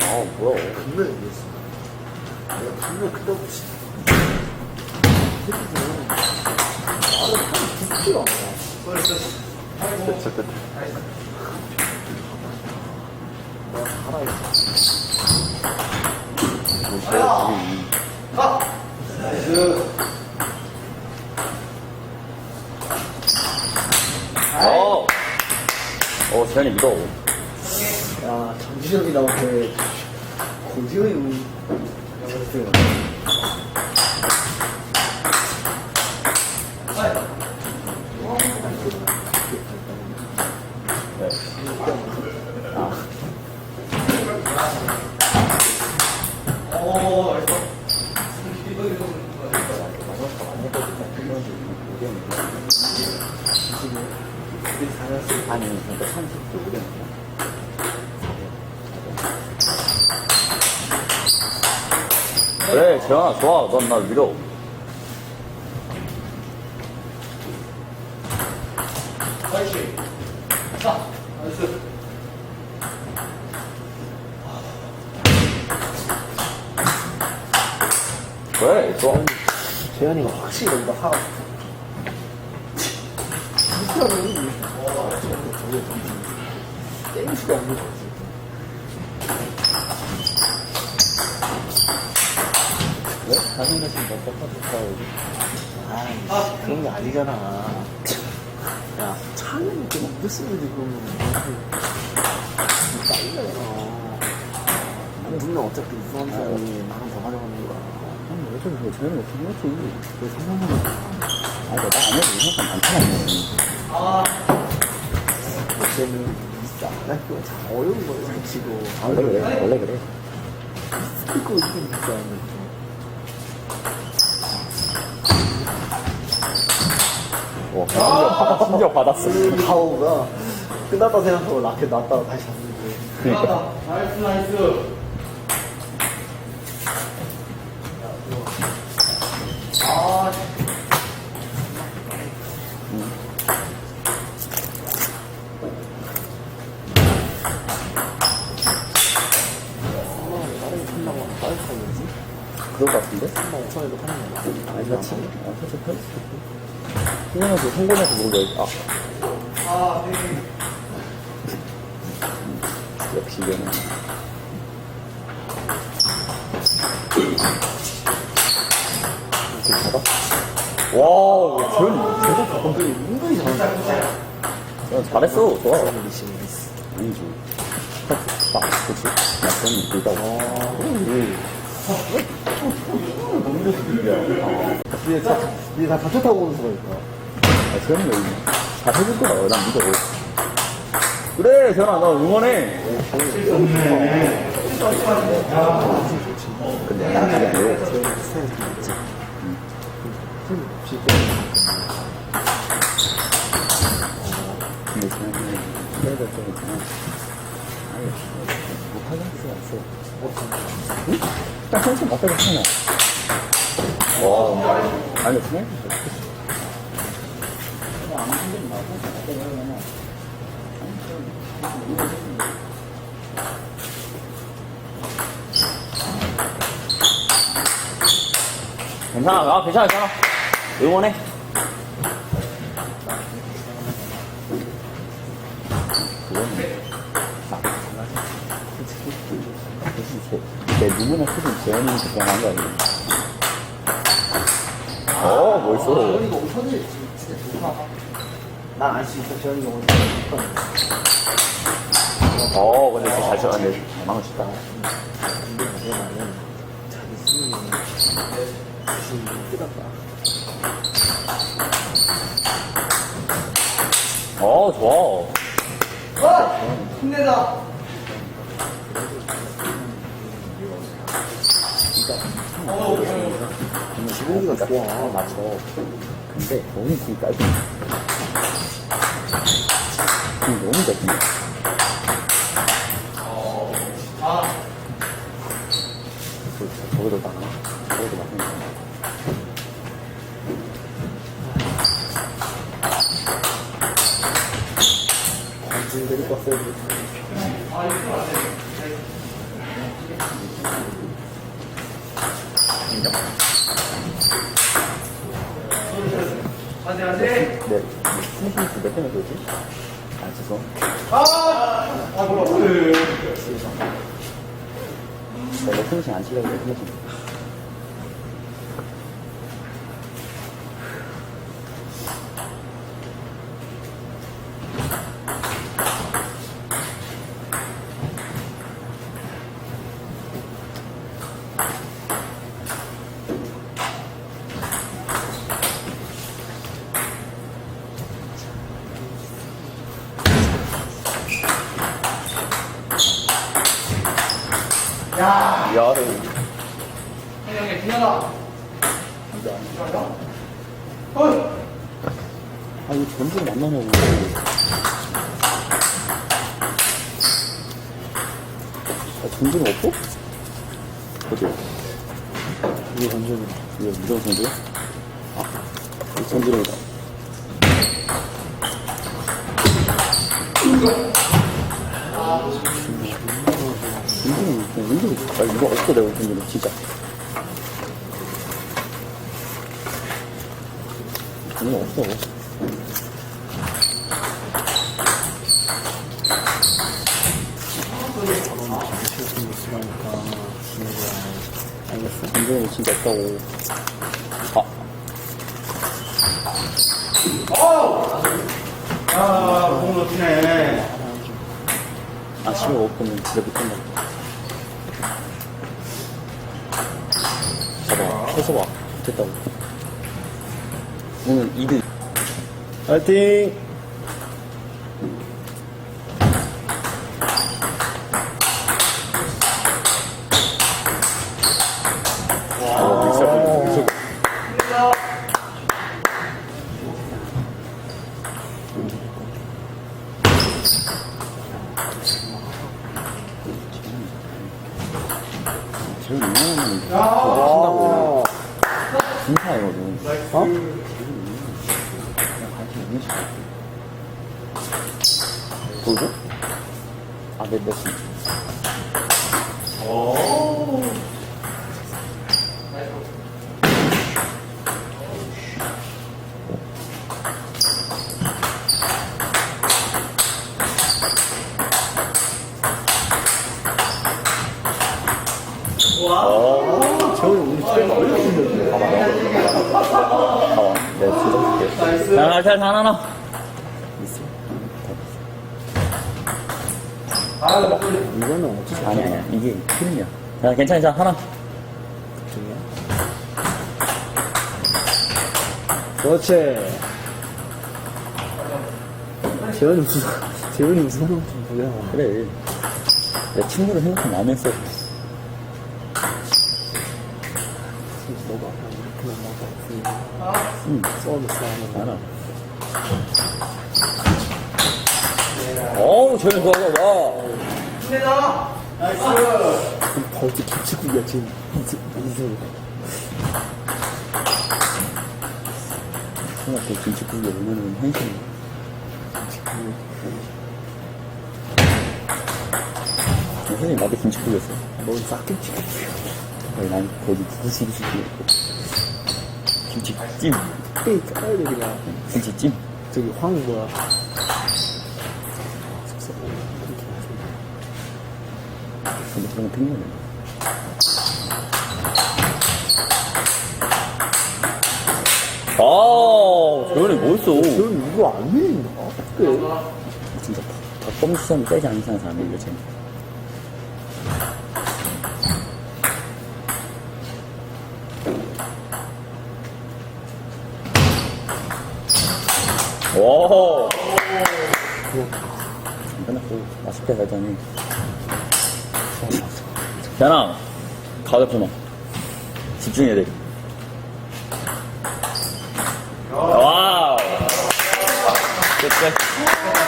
아, 뭐야. 분명히 얘기했어. 내가 분명 그때부터 씨. 새끼들은 말을 하면 듣지가 않아. 됐어, 됐어. 내가 살아있어. 어. 어, 재현이 믿어. 야, 정지혁이 나한테 고지현이 운. 연습생. 네. 아. 우리 살았을 아니, 그러니까 30도 그랬나? 그래, 재현아, 좋아. 넌 날 믿어. 그래, 좋아. 재현이가 확실히 여기다 화가 무시하는 게임 수가 없는 거지. 왜? 당연히 지금 너 똑같았다. 아, 그런 게 아니잖아. 야, 차는 이렇게 못했으면 지금. 나는 분명 어차피 우수한 사람이 나는 더 가져가는 거야. 아니, 왜 저기 왜 재현이가 중요하지? 왜 상관없는 아니, 나안 해도 이상한 많잖아. 어제는 있어. 나 그거 참 어려운 거야, 사치고. 원래 그래, 원래 그래. 그거 이게 있어. 와, 심지어, 받- 심지어 받았어. 그 가오가 끝났다 생각하고 라켓 놨다가 다시 잡는데. 그러니까. 나이스 나이스 아 다른 판다고 빠르게 하는지? 그럴 것 같은데? 3만 5천에도 파는 거야. 아니, 나 지금, 아, 살짝 펴있을 수도 있고. 승현한테 성공해서 모르고, 아, 아, 네. 역시 이거는. 이렇게 잡아? 와, 재현이 잡아. 근데 은근히 잘한다. 야, 잘했어, 좋아. 아니지. 딱, 그치. 나 재현이 들다고. 이제 다, 이제 다 자체 타고 오는 수가 있다. 아, 재현이가 이거 잘 해줄 거야. 난 믿어. 그래, 재현아, 나 응원해. 근데 난 그게 아니고. 근데 좀 있잖아. 못 수가 없어. 응? 딱 항상 맞다고 하잖아. 와, 아니, 그냥 괜찮아, 아, 괜찮아, 괜찮아. 응원해. 내 누구나 크든 재현이니까 그냥 한거 아니야. 어, 멋있어. 재현이가 오늘 선이 진짜 좋다. 난알 수 있어, 재현이가 좋다. 어, 근데 진짜 잘 쳤는데, 망을 쳤다. 근데 내 말은 자기 스윙이 무슨 뜨겁다. 어, 좋아. 아! 힘내자 지금이가 좋아. 맞춰. 근데 너무 기 짧은. 기 너무. 아 저거 저거도 나가. 저거도 나가. 관심 데리고 왔어야 지. 안돼 안돼 네. 스매싱 몇 대나 되지? 아, 죄송. 아 뭐라 내가 스매싱 안 치려고 그래, 스 야 야래. 형님 돼. 어이 아, 이거 전주를 안 나냐고. 아, 전주는 없어? 어디? 이게 전주는, 이게 무전 전주야? 아, 이 전주는 전주는, 은근히, 아, 이거 없어, 내가 전주는, 진짜. 이거 없어. 알겠어. 전주는 진짜 없다고. 아, 야 공을 놓치네 아쉬워 없으면 진짜 못한다. 봐봐, 해서 봐. 됐다고. 오늘 2등. 파이팅! 제일 유명한 한다고. 군사이거든. 어? 그냥 관심 있는 식으로. 보여줘? 아, 내, 내 신. 재훈이 우리 집에 어렸는데. 봐봐. 봐봐. 내가 진짜 줄게. 나이스 하나, 잘, 하나, 하나. 있어. 아 이거는 어찌 아니, 아니야. 이게 필름이야. 야, 괜찮아, 자, 하나. 중이야? 그렇지. 재훈이 무슨, 재훈이 무슨 하나 좀 보자. 그래. 내 친구를 생각하면 안 했어. 너가 이렇게 넘어가. 응, 서비스 하는 알아. 어우, 저기 좋아, 봐. 힘내자 나이스 벌써 김치국이야, 지금. 생각해, 김치국이 오면은 현실이. 선생님, 나도 김치국이었어. 넌 싹김치국이야. 아니, 난 거기 김치국이었고. 김치찜. 돼, 그냥. 김치찜. 저기 황 뭐야. 근데 그런 거 핑계네. 아, 저번에 뭐였어? 재훈이 이거 안 밀린다. 그래. 진짜 덕범 시험 떼지 않는 사람이 이거 쟤. 오! 끝났고, 맛있게 살자니. 야나, 가볍 좀 와. 집중해야 돼. 와우! 끝, 끝.